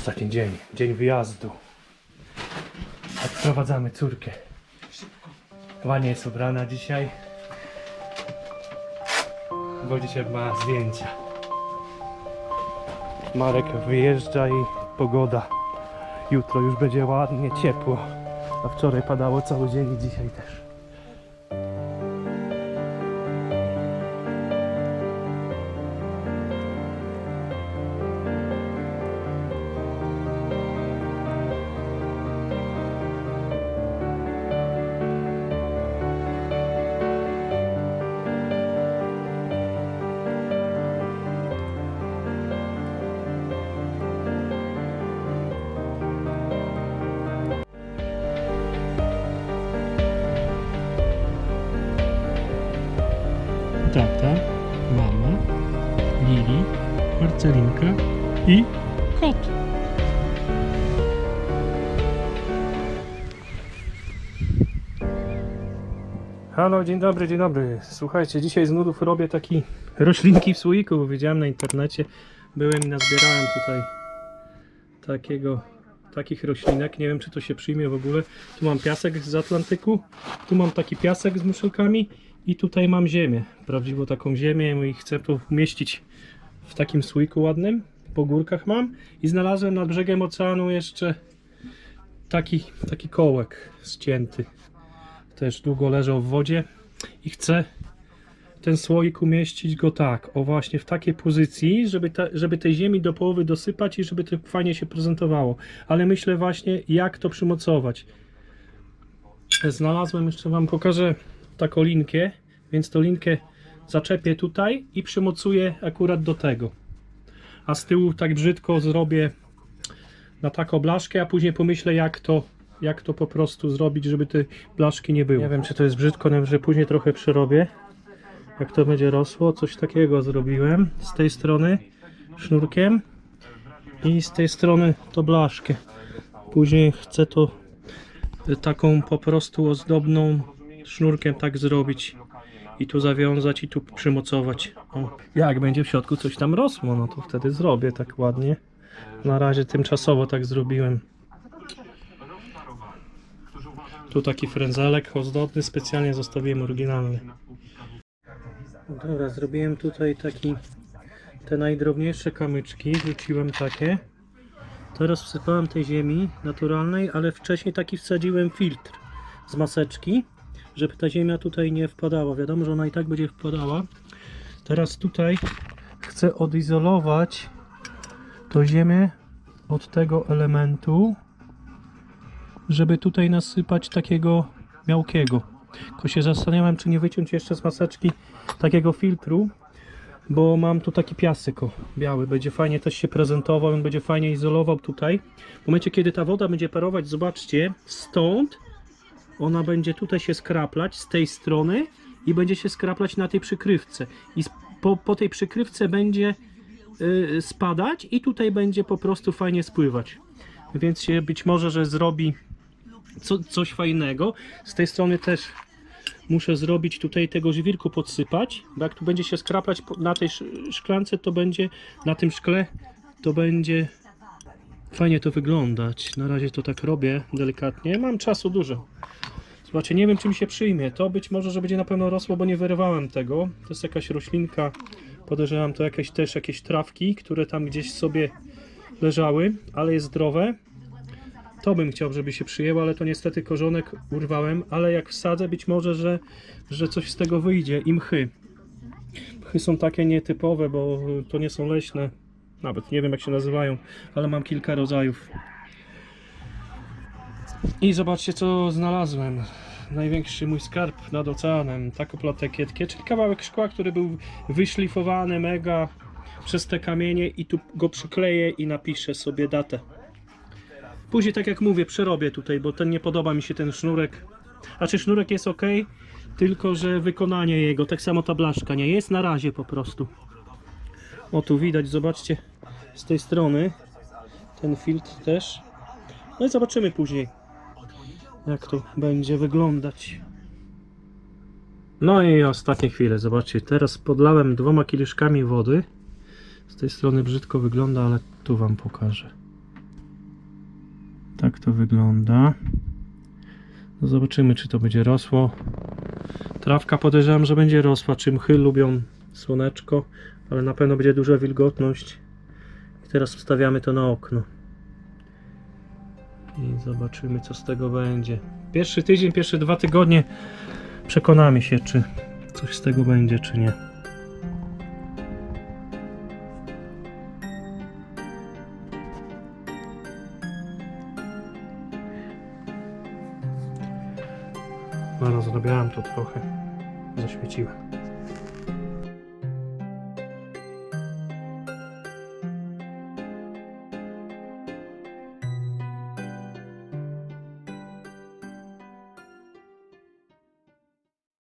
Ostatni dzień, dzień wyjazdu. Odprowadzamy córkę. Wania jest ubrana dzisiaj. Bo dzisiaj ma zdjęcia. Marek wyjeżdża i pogoda. Jutro już będzie ładnie, ciepło. A wczoraj padało cały dzień i dzisiaj też. Mama, Lili, Marcelinka i kot. Halo, dzień dobry, dzień dobry. Słuchajcie, dzisiaj z nudów robię taki roślinki w słoiku, bo widziałem na internecie. Byłem i nazbierałem tutaj takiego, takich roślinek. Nie wiem, czy to się przyjmie w ogóle. Tu mam piasek z Atlantyku, tu mam taki piasek z muszelkami i tutaj mam ziemię, prawdziwą taką ziemię i chcę to umieścić w takim słoiku ładnym. Po górkach mam i znalazłem nad brzegiem oceanu jeszcze taki, taki kołek ścięty też długo leżał w wodzie i chcę ten słoik umieścić go tak, o właśnie w takiej pozycji, żeby, ta, żeby tej ziemi do połowy dosypać i żeby to fajnie się prezentowało. Ale myślę właśnie, jak to przymocować. Znalazłem, jeszcze Wam pokażę taką linkę, więc tą linkę zaczepię tutaj i przymocuję akurat do tego. A z tyłu tak brzydko zrobię na taką blaszkę, a później pomyślę, jak to jak to po prostu zrobić, żeby te blaszki nie było. Nie wiem, czy to jest brzydko, nie, że później trochę przerobię. Jak to będzie rosło, coś takiego zrobiłem. Z tej strony sznurkiem i z tej strony to blaszkę. Później chcę to y, taką po prostu ozdobną sznurkiem tak zrobić i tu zawiązać i tu przymocować. O. Jak będzie w środku coś tam rosło, no to wtedy zrobię tak ładnie. Na razie tymczasowo tak zrobiłem. Tu taki frędzelek ozdobny, specjalnie zostawiłem oryginalny. Dobra, zrobiłem tutaj taki te najdrobniejsze kamyczki, rzuciłem takie. Teraz wsypałem tej ziemi naturalnej, ale wcześniej taki wsadziłem filtr z maseczki, żeby ta ziemia tutaj nie wpadała. Wiadomo, że ona i tak będzie wpadała. Teraz tutaj chcę odizolować tą ziemię od tego elementu żeby tutaj nasypać takiego miałkiego. Tylko się zastanawiam, czy nie wyciąć jeszcze z maseczki takiego filtru, bo mam tu taki piasek o, biały. Będzie fajnie też się prezentował, on będzie fajnie izolował tutaj. W momencie, kiedy ta woda będzie parować, zobaczcie, stąd ona będzie tutaj się skraplać z tej strony i będzie się skraplać na tej przykrywce. I po, po tej przykrywce będzie y, spadać i tutaj będzie po prostu fajnie spływać. Więc się być może, że zrobi co, coś fajnego. Z tej strony też muszę zrobić tutaj tego żwirku podsypać, bo jak tu będzie się skraplać na tej sz- szklance, to będzie na tym szkle, to będzie fajnie to wyglądać. Na razie to tak robię delikatnie. Mam czasu dużo. Zobaczcie, nie wiem czy mi się przyjmie. To być może, że będzie na pewno rosło, bo nie wyrywałem tego. To jest jakaś roślinka. Podejrzewam to jakieś też jakieś trawki, które tam gdzieś sobie leżały, ale jest zdrowe. To bym chciał, żeby się przyjęło, ale to niestety korzonek urwałem, ale jak wsadzę, być może, że, że coś z tego wyjdzie. I mchy. Mchy są takie nietypowe, bo to nie są leśne. Nawet nie wiem jak się nazywają, ale mam kilka rodzajów. I zobaczcie co znalazłem. Największy mój skarb nad oceanem. Taką platekietkę, czyli kawałek szkła, który był wyszlifowany mega przez te kamienie i tu go przykleję i napiszę sobie datę. Później, tak jak mówię, przerobię tutaj, bo ten nie podoba mi się ten sznurek. Znaczy sznurek jest ok, tylko że wykonanie jego, tak samo ta blaszka nie jest na razie po prostu. O tu widać, zobaczcie z tej strony ten filtr też. No i zobaczymy później, jak to będzie wyglądać. No i ostatnie chwile, zobaczcie, teraz podlałem dwoma kieliszkami wody. Z tej strony brzydko wygląda, ale tu wam pokażę. Tak to wygląda. No zobaczymy, czy to będzie rosło. Trawka podejrzewam, że będzie rosła. Czy mchy lubią słoneczko, ale na pewno będzie duża wilgotność. I teraz wstawiamy to na okno. I zobaczymy, co z tego będzie. Pierwszy tydzień, pierwsze dwa tygodnie przekonamy się, czy coś z tego będzie, czy nie. No, rozrobiałem to trochę. Zaświeciłem.